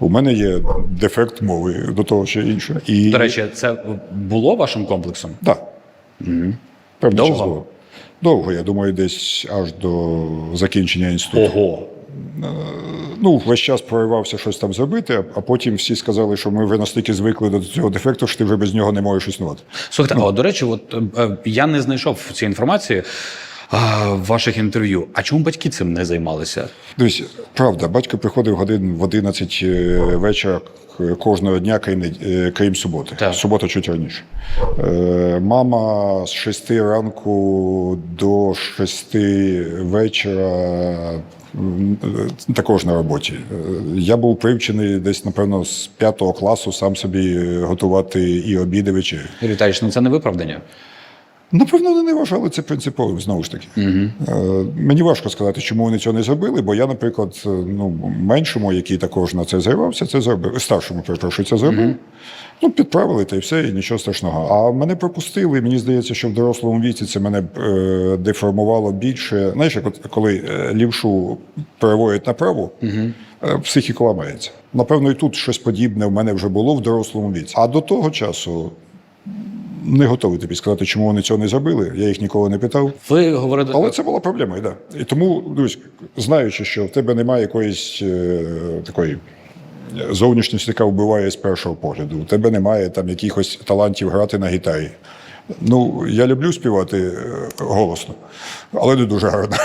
У мене є дефект мови до того, що інше. І До речі, це було вашим комплексом? да. Певний Довго? час було. Довго, я думаю, десь аж до закінчення інституту. Ого. Ну, весь час проривався щось там зробити, а- потім всі сказали, що ми вже настільки звикли до цього дефекту, що ти вже без нього не можеш існувати. Слухайте, а до речі, от е, е, я не знайшов цієї інформації а, в ваших інтерв'ю. А чому батьки цим не займалися? Дивись, правда, батько приходив годин в 11 вечора кожного дня, крім, е, крім суботи. Так. Субота чуть раніше. Е, Мама з 6 ранку до 6 вечора е, також на роботі. Е, Я був привчений десь, напевно, з 5 класу сам собі е, готувати і обіди, вечері. Юрій ну це не виправдання. Напевно, вони не вважали це принциповим, знову ж таки. Е, Мені важко сказати, чому вони цього не зробили, бо я, наприклад, е, ну, меншому, який також на це зривався, це зробив. Старшому, перепрошую, це зробив. Ну, підправили та й все, і нічого страшного. А мене пропустили, мені здається, що в дорослому віці це мене е, деформувало більше. Знаєш, як от коли е, лівшу переводять направо, е, психіка ламається. Напевно, і тут щось подібне в мене вже було в дорослому віці. А до того часу не готовий тобі сказати, чому вони цього не зробили. Я їх ніколи не питав. Ви говорите, Але це була проблема, да. І тому, дивись, знаючи, що в тебе немає якоїсь е, такої зовнішності, яка вбиває з першого погляду, у тебе немає там якихось талантів грати на гітарі. Ну, я люблю співати е, голосно, але не дуже гарно.